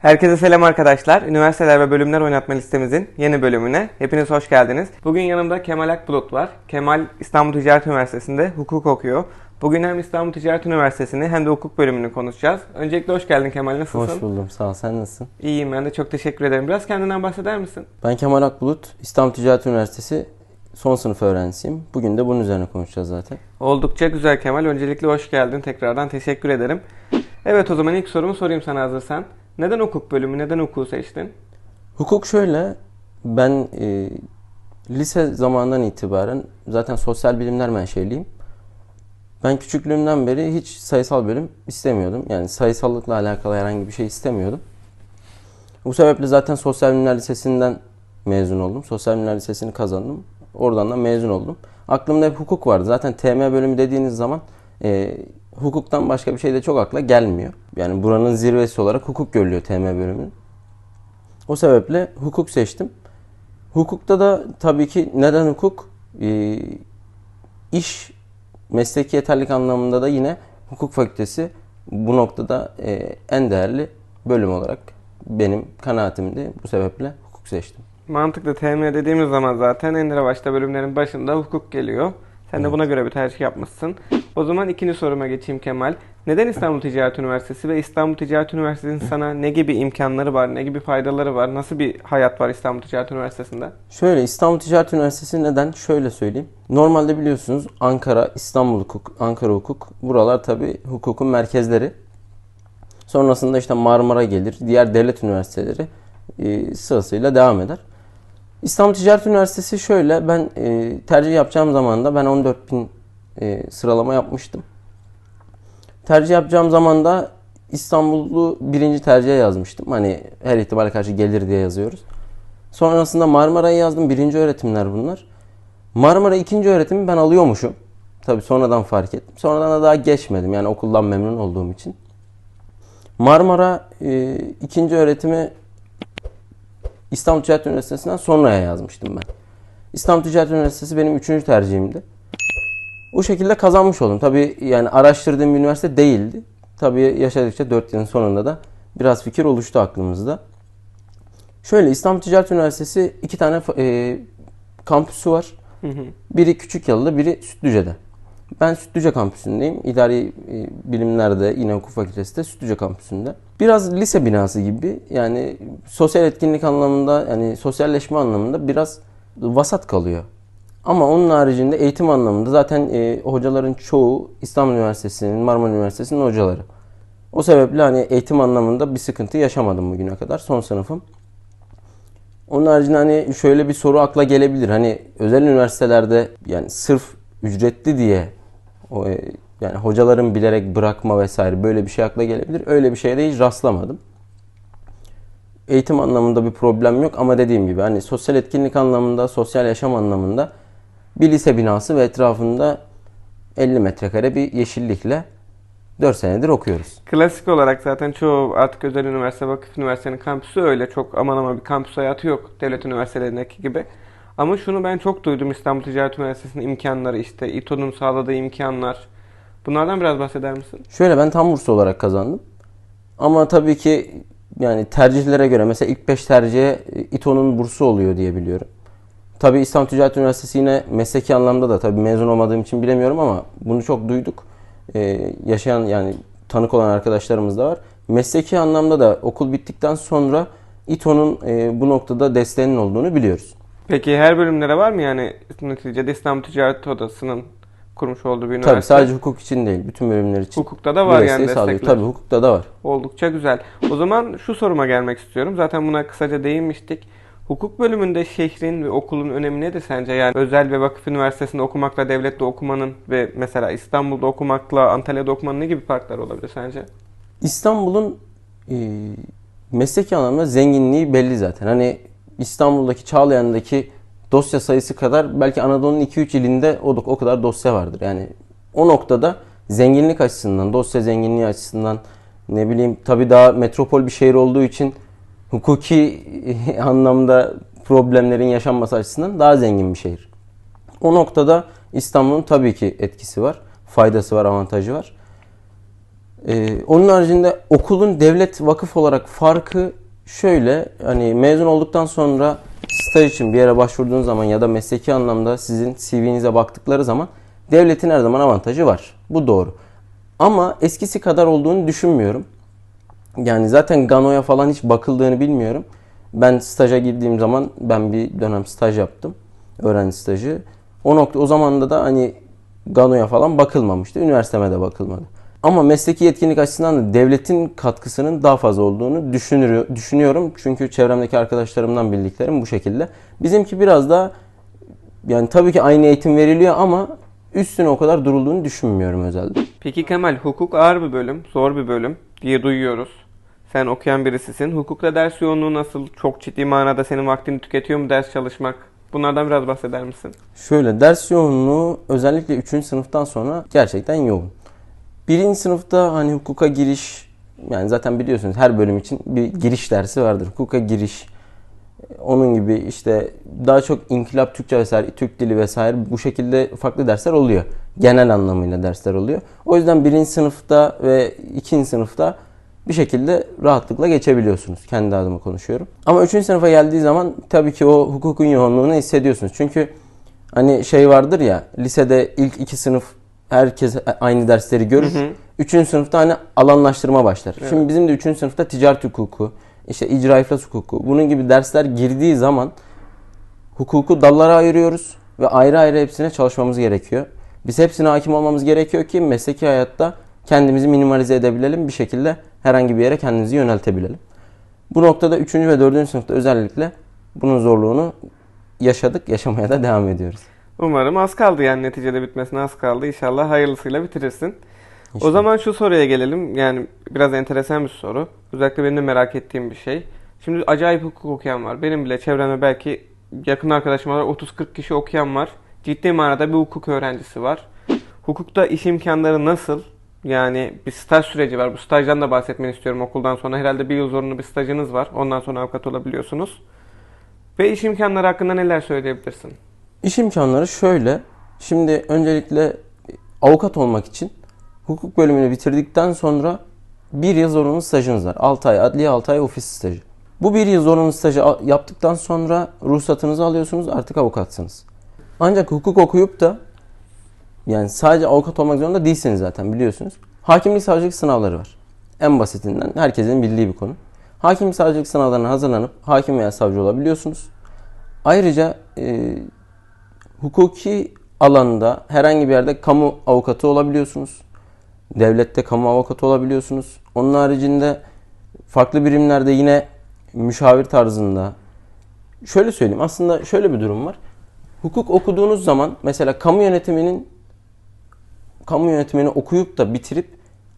Herkese selam arkadaşlar. Üniversiteler ve bölümler oynatma listemizin yeni bölümüne hepiniz hoş geldiniz. Bugün yanımda Kemal Akbulut var. Kemal İstanbul Ticaret Üniversitesi'nde hukuk okuyor. Bugün hem İstanbul Ticaret Üniversitesi'ni hem de hukuk bölümünü konuşacağız. Öncelikle hoş geldin Kemal. Nasılsın? Hoş buldum. Sağ ol. Sen nasılsın? İyiyim ben de çok teşekkür ederim. Biraz kendinden bahseder misin? Ben Kemal Akbulut. İstanbul Ticaret Üniversitesi son sınıf öğrencisiyim. Bugün de bunun üzerine konuşacağız zaten. Oldukça güzel Kemal. Öncelikle hoş geldin. Tekrardan teşekkür ederim. Evet o zaman ilk sorumu sorayım sana hazırsan. Neden hukuk bölümü, neden hukuku seçtin? Hukuk şöyle. Ben e, lise zamanından itibaren zaten sosyal bilimler menşeliyim. Ben küçüklüğümden beri hiç sayısal bölüm istemiyordum. Yani sayısallıkla alakalı herhangi bir şey istemiyordum. Bu sebeple zaten Sosyal Bilimler Lisesi'nden mezun oldum. Sosyal Bilimler Lisesi'ni kazandım. Oradan da mezun oldum. Aklımda hep hukuk vardı. Zaten TM bölümü dediğiniz zaman e, hukuktan başka bir şey de çok akla gelmiyor. Yani buranın zirvesi olarak hukuk görülüyor TM bölümünün. O sebeple hukuk seçtim. Hukukta da tabii ki neden hukuk? E, iş mesleki yeterlik anlamında da yine hukuk fakültesi bu noktada e, en değerli bölüm olarak benim kanaatimdi. Bu sebeple hukuk seçtim. Mantıklı TM dediğimiz zaman zaten en revaçta bölümlerin başında hukuk geliyor. Sen de buna göre bir tercih yapmışsın. O zaman ikinci soruma geçeyim Kemal. Neden İstanbul Ticaret Üniversitesi ve İstanbul Ticaret Üniversitesi'nin sana ne gibi imkanları var, ne gibi faydaları var, nasıl bir hayat var İstanbul Ticaret Üniversitesi'nde? Şöyle İstanbul Ticaret Üniversitesi neden? Şöyle söyleyeyim. Normalde biliyorsunuz Ankara, İstanbul Hukuk, Ankara Hukuk buralar tabi hukukun merkezleri. Sonrasında işte Marmara gelir, diğer devlet üniversiteleri e, sırasıyla devam eder. İstanbul Ticaret Üniversitesi şöyle, ben e, tercih yapacağım zaman da ben 14 bin e, sıralama yapmıştım. Tercih yapacağım zaman da İstanbul'u birinci tercihe yazmıştım. Hani her ihtimale karşı gelir diye yazıyoruz. Sonrasında Marmara'yı yazdım. Birinci öğretimler bunlar. Marmara ikinci öğretimi ben alıyormuşum. Tabii sonradan fark ettim. Sonradan da daha geçmedim. Yani okuldan memnun olduğum için. Marmara e, ikinci öğretimi İstanbul Ticaret Üniversitesi'nden sonraya yazmıştım ben. İstanbul Ticaret Üniversitesi benim üçüncü tercihimdi. O şekilde kazanmış oldum. Tabii yani araştırdığım bir üniversite değildi. Tabii yaşadıkça 4 yılın sonunda da biraz fikir oluştu aklımızda. Şöyle İstanbul Ticaret Üniversitesi iki tane e, kampüsü var. Hı hı. Biri Küçükyalı'da, biri Sütlüce'de. Ben Sütlüce kampüsündeyim. İdari e, bilimlerde yine hukuk fakültesi de Sütlüce kampüsünde. Biraz lise binası gibi yani sosyal etkinlik anlamında yani sosyalleşme anlamında biraz vasat kalıyor. Ama onun haricinde eğitim anlamında zaten e, hocaların çoğu İstanbul Üniversitesi'nin, Marmara Üniversitesi'nin hocaları. O sebeple hani eğitim anlamında bir sıkıntı yaşamadım bugüne kadar. Son sınıfım. Onun haricinde hani şöyle bir soru akla gelebilir. Hani özel üniversitelerde yani sırf ücretli diye o, e, yani hocaların bilerek bırakma vesaire böyle bir şey akla gelebilir. Öyle bir şeye de hiç rastlamadım. Eğitim anlamında bir problem yok ama dediğim gibi hani sosyal etkinlik anlamında, sosyal yaşam anlamında bir lise binası ve etrafında 50 metrekare bir yeşillikle 4 senedir okuyoruz. Klasik olarak zaten çoğu artık özel üniversite, vakıf üniversitenin kampüsü öyle. Çok aman aman bir kampüs hayatı yok devlet üniversitelerindeki gibi. Ama şunu ben çok duydum İstanbul Ticaret Üniversitesi'nin imkanları işte İTO'nun sağladığı imkanlar. Bunlardan biraz bahseder misin? Şöyle ben tam burs olarak kazandım. Ama tabii ki yani tercihlere göre mesela ilk 5 tercihe İTO'nun bursu oluyor diye biliyorum. Tabii İstanbul Ticaret Üniversitesi yine mesleki anlamda da tabii mezun olmadığım için bilemiyorum ama bunu çok duyduk. Ee, yaşayan yani tanık olan arkadaşlarımız da var. Mesleki anlamda da okul bittikten sonra İTO'nun e, bu noktada desteğinin olduğunu biliyoruz. Peki her bölümlere var mı yani neticede İstanbul Ticaret Odası'nın kurmuş olduğu bir üniversite? Tabii sadece hukuk için değil, bütün bölümler için. Hukukta da var yani sağlıyor. destekler. Tabii hukukta da var. Oldukça güzel. O zaman şu soruma gelmek istiyorum. Zaten buna kısaca değinmiştik. Hukuk bölümünde şehrin ve okulun önemi nedir sence? Yani özel ve vakıf üniversitesinde okumakla devlette okumanın ve mesela İstanbul'da okumakla Antalya'da okumanın ne gibi farkları olabilir sence? İstanbul'un e, mesleki anlamda zenginliği belli zaten. Hani İstanbul'daki Çağlayan'daki dosya sayısı kadar belki Anadolu'nun 2-3 ilinde o, o kadar dosya vardır. Yani o noktada zenginlik açısından, dosya zenginliği açısından ne bileyim tabii daha metropol bir şehir olduğu için hukuki anlamda problemlerin yaşanması açısından daha zengin bir şehir. O noktada İstanbul'un tabii ki etkisi var, faydası var, avantajı var. Ee, onun haricinde okulun devlet vakıf olarak farkı şöyle hani mezun olduktan sonra staj için bir yere başvurduğunuz zaman ya da mesleki anlamda sizin CV'nize baktıkları zaman devletin her zaman avantajı var. Bu doğru. Ama eskisi kadar olduğunu düşünmüyorum. Yani zaten Gano'ya falan hiç bakıldığını bilmiyorum. Ben staja girdiğim zaman ben bir dönem staj yaptım. Öğrenci stajı. O nokta o zamanda da hani Gano'ya falan bakılmamıştı. Üniversiteme de bakılmadı. Ama mesleki yetkinlik açısından da devletin katkısının daha fazla olduğunu düşünüyorum. Çünkü çevremdeki arkadaşlarımdan bildiklerim bu şekilde. Bizimki biraz daha yani tabii ki aynı eğitim veriliyor ama üstüne o kadar durulduğunu düşünmüyorum özelde. Peki Kemal, hukuk ağır bir bölüm, zor bir bölüm diye duyuyoruz. Sen okuyan birisisin. Hukukta ders yoğunluğu nasıl? Çok ciddi manada senin vaktini tüketiyor mu ders çalışmak? Bunlardan biraz bahseder misin? Şöyle ders yoğunluğu özellikle 3. sınıftan sonra gerçekten yoğun. Birinci sınıfta hani hukuka giriş yani zaten biliyorsunuz her bölüm için bir giriş dersi vardır. Hukuka giriş onun gibi işte daha çok inkılap Türkçe vesaire Türk dili vesaire bu şekilde farklı dersler oluyor. Genel anlamıyla dersler oluyor. O yüzden birinci sınıfta ve ikinci sınıfta bir şekilde rahatlıkla geçebiliyorsunuz. Kendi adıma konuşuyorum. Ama üçüncü sınıfa geldiği zaman tabii ki o hukukun yoğunluğunu hissediyorsunuz. Çünkü hani şey vardır ya lisede ilk iki sınıf herkes aynı dersleri görür. Üçüncü sınıfta hani alanlaştırma başlar. Şimdi bizim de üçüncü sınıfta ticaret hukuku, işte icra iflas hukuku bunun gibi dersler girdiği zaman hukuku dallara ayırıyoruz ve ayrı ayrı hepsine çalışmamız gerekiyor. Biz hepsine hakim olmamız gerekiyor ki mesleki hayatta kendimizi minimalize edebilelim. Bir şekilde herhangi bir yere kendimizi yöneltebilelim. Bu noktada 3. ve 4. sınıfta özellikle bunun zorluğunu yaşadık, yaşamaya da devam ediyoruz. Umarım az kaldı yani neticede bitmesine az kaldı. İnşallah hayırlısıyla bitirirsin. O İnşallah. zaman şu soruya gelelim. Yani biraz enteresan bir soru. Özellikle benim de merak ettiğim bir şey. Şimdi acayip hukuk okuyan var. Benim bile çevremde belki yakın arkadaşım var. 30-40 kişi okuyan var. Ciddi manada bir hukuk öğrencisi var. Hukukta iş imkanları nasıl? Yani bir staj süreci var. Bu stajdan da bahsetmeni istiyorum okuldan sonra. Herhalde bir yıl zorunlu bir stajınız var. Ondan sonra avukat olabiliyorsunuz. Ve iş imkanları hakkında neler söyleyebilirsin? İş imkanları şöyle. Şimdi öncelikle avukat olmak için hukuk bölümünü bitirdikten sonra bir yıl zorunlu stajınız var. 6 ay adliye 6 ay ofis stajı. Bu bir yıl zorunlu stajı yaptıktan sonra ruhsatınızı alıyorsunuz artık avukatsınız. Ancak hukuk okuyup da yani sadece avukat olmak zorunda değilsiniz zaten biliyorsunuz. Hakimlik savcılık sınavları var. En basitinden herkesin bildiği bir konu. Hakimlik savcılık sınavlarına hazırlanıp hakim veya savcı olabiliyorsunuz. Ayrıca e, hukuki alanda herhangi bir yerde kamu avukatı olabiliyorsunuz. Devlette kamu avukatı olabiliyorsunuz. Onun haricinde farklı birimlerde yine müşavir tarzında. Şöyle söyleyeyim aslında şöyle bir durum var. Hukuk okuduğunuz zaman mesela kamu yönetiminin kamu yönetimini okuyup da bitirip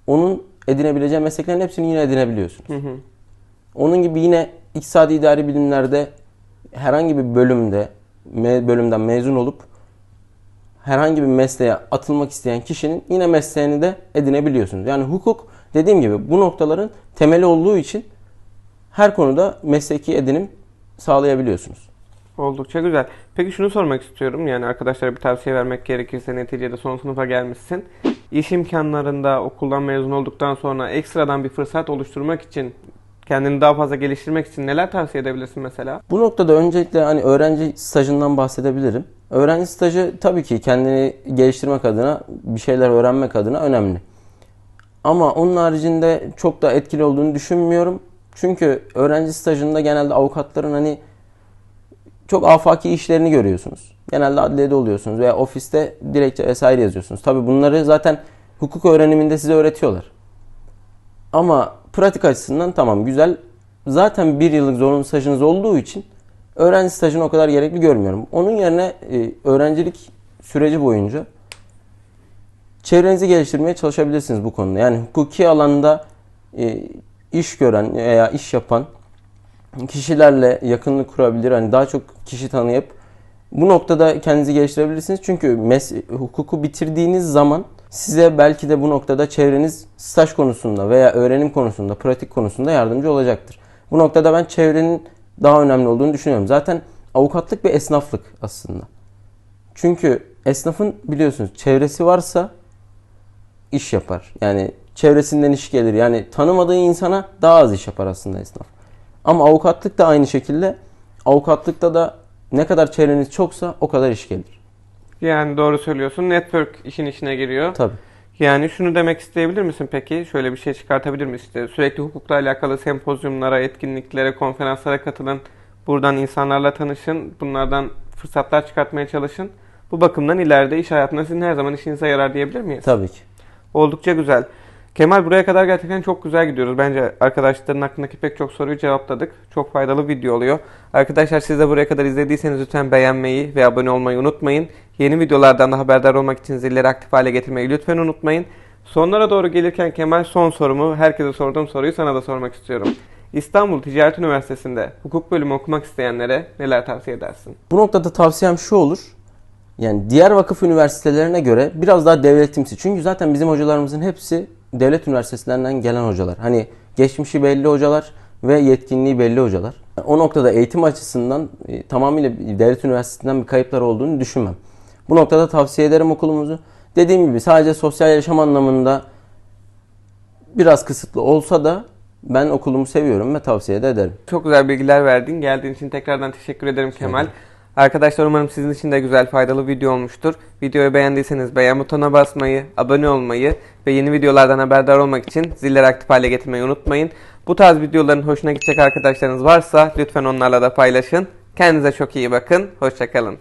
onun edinebileceği mesleklerin hepsini yine edinebiliyorsunuz. Hı hı. Onun gibi yine iktisadi idari bilimlerde herhangi bir bölümde me- bölümden mezun olup herhangi bir mesleğe atılmak isteyen kişinin yine mesleğini de edinebiliyorsunuz. Yani hukuk dediğim gibi bu noktaların temeli olduğu için her konuda mesleki edinim sağlayabiliyorsunuz. Oldukça güzel. Peki şunu sormak istiyorum. Yani arkadaşlara bir tavsiye vermek gerekirse neticede son sınıfa gelmişsin. İş imkanlarında okuldan mezun olduktan sonra ekstradan bir fırsat oluşturmak için kendini daha fazla geliştirmek için neler tavsiye edebilirsin mesela? Bu noktada öncelikle hani öğrenci stajından bahsedebilirim. Öğrenci stajı tabii ki kendini geliştirmek adına, bir şeyler öğrenmek adına önemli. Ama onun haricinde çok da etkili olduğunu düşünmüyorum. Çünkü öğrenci stajında genelde avukatların hani çok afaki işlerini görüyorsunuz. Genelde adliyede oluyorsunuz veya ofiste dilekçe vesaire yazıyorsunuz. Tabii bunları zaten hukuk öğreniminde size öğretiyorlar. Ama pratik açısından tamam güzel. Zaten bir yıllık zorunlu stajınız olduğu için öğrenci stajını o kadar gerekli görmüyorum. Onun yerine e, öğrencilik süreci boyunca çevrenizi geliştirmeye çalışabilirsiniz bu konuda. Yani hukuki alanda e, iş gören veya iş yapan kişilerle yakınlık kurabilir. Hani daha çok kişi tanıyıp bu noktada kendinizi geliştirebilirsiniz. Çünkü mes- hukuku bitirdiğiniz zaman size belki de bu noktada çevreniz staj konusunda veya öğrenim konusunda, pratik konusunda yardımcı olacaktır. Bu noktada ben çevrenin daha önemli olduğunu düşünüyorum. Zaten avukatlık bir esnaflık aslında. Çünkü esnafın biliyorsunuz çevresi varsa iş yapar. Yani çevresinden iş gelir. Yani tanımadığı insana daha az iş yapar aslında esnaf. Ama avukatlık da aynı şekilde. Avukatlıkta da ne kadar çevreniz çoksa o kadar iş gelir. Yani doğru söylüyorsun. Network işin içine giriyor. Tabii. Yani şunu demek isteyebilir misin peki? Şöyle bir şey çıkartabilir misin? İşte sürekli hukukla alakalı sempozyumlara, etkinliklere, konferanslara katılın. Buradan insanlarla tanışın. Bunlardan fırsatlar çıkartmaya çalışın. Bu bakımdan ileride iş hayatında sizin her zaman işinize yarar diyebilir miyiz? Tabii ki. Oldukça güzel. Kemal buraya kadar gerçekten çok güzel gidiyoruz. Bence arkadaşların aklındaki pek çok soruyu cevapladık. Çok faydalı video oluyor. Arkadaşlar siz de buraya kadar izlediyseniz lütfen beğenmeyi ve abone olmayı unutmayın. Yeni videolardan da haberdar olmak için zilleri aktif hale getirmeyi lütfen unutmayın. Sonlara doğru gelirken Kemal son sorumu, herkese sorduğum soruyu sana da sormak istiyorum. İstanbul Ticaret Üniversitesi'nde hukuk bölümü okumak isteyenlere neler tavsiye edersin? Bu noktada tavsiyem şu olur. Yani diğer vakıf üniversitelerine göre biraz daha devletimsi. Çünkü zaten bizim hocalarımızın hepsi devlet üniversitelerinden gelen hocalar. Hani geçmişi belli hocalar ve yetkinliği belli hocalar. O noktada eğitim açısından e, tamamıyla devlet üniversitesinden bir kayıplar olduğunu düşünmem. Bu noktada tavsiye ederim okulumuzu. Dediğim gibi sadece sosyal yaşam anlamında biraz kısıtlı olsa da ben okulumu seviyorum ve tavsiye de ederim. Çok güzel bilgiler verdin. Geldiğin için tekrardan teşekkür ederim Kemal. Arkadaşlar umarım sizin için de güzel faydalı video olmuştur. Videoyu beğendiyseniz beğen butonuna basmayı, abone olmayı ve yeni videolardan haberdar olmak için zilleri aktif hale getirmeyi unutmayın. Bu tarz videoların hoşuna gidecek arkadaşlarınız varsa lütfen onlarla da paylaşın. Kendinize çok iyi bakın. Hoşçakalın.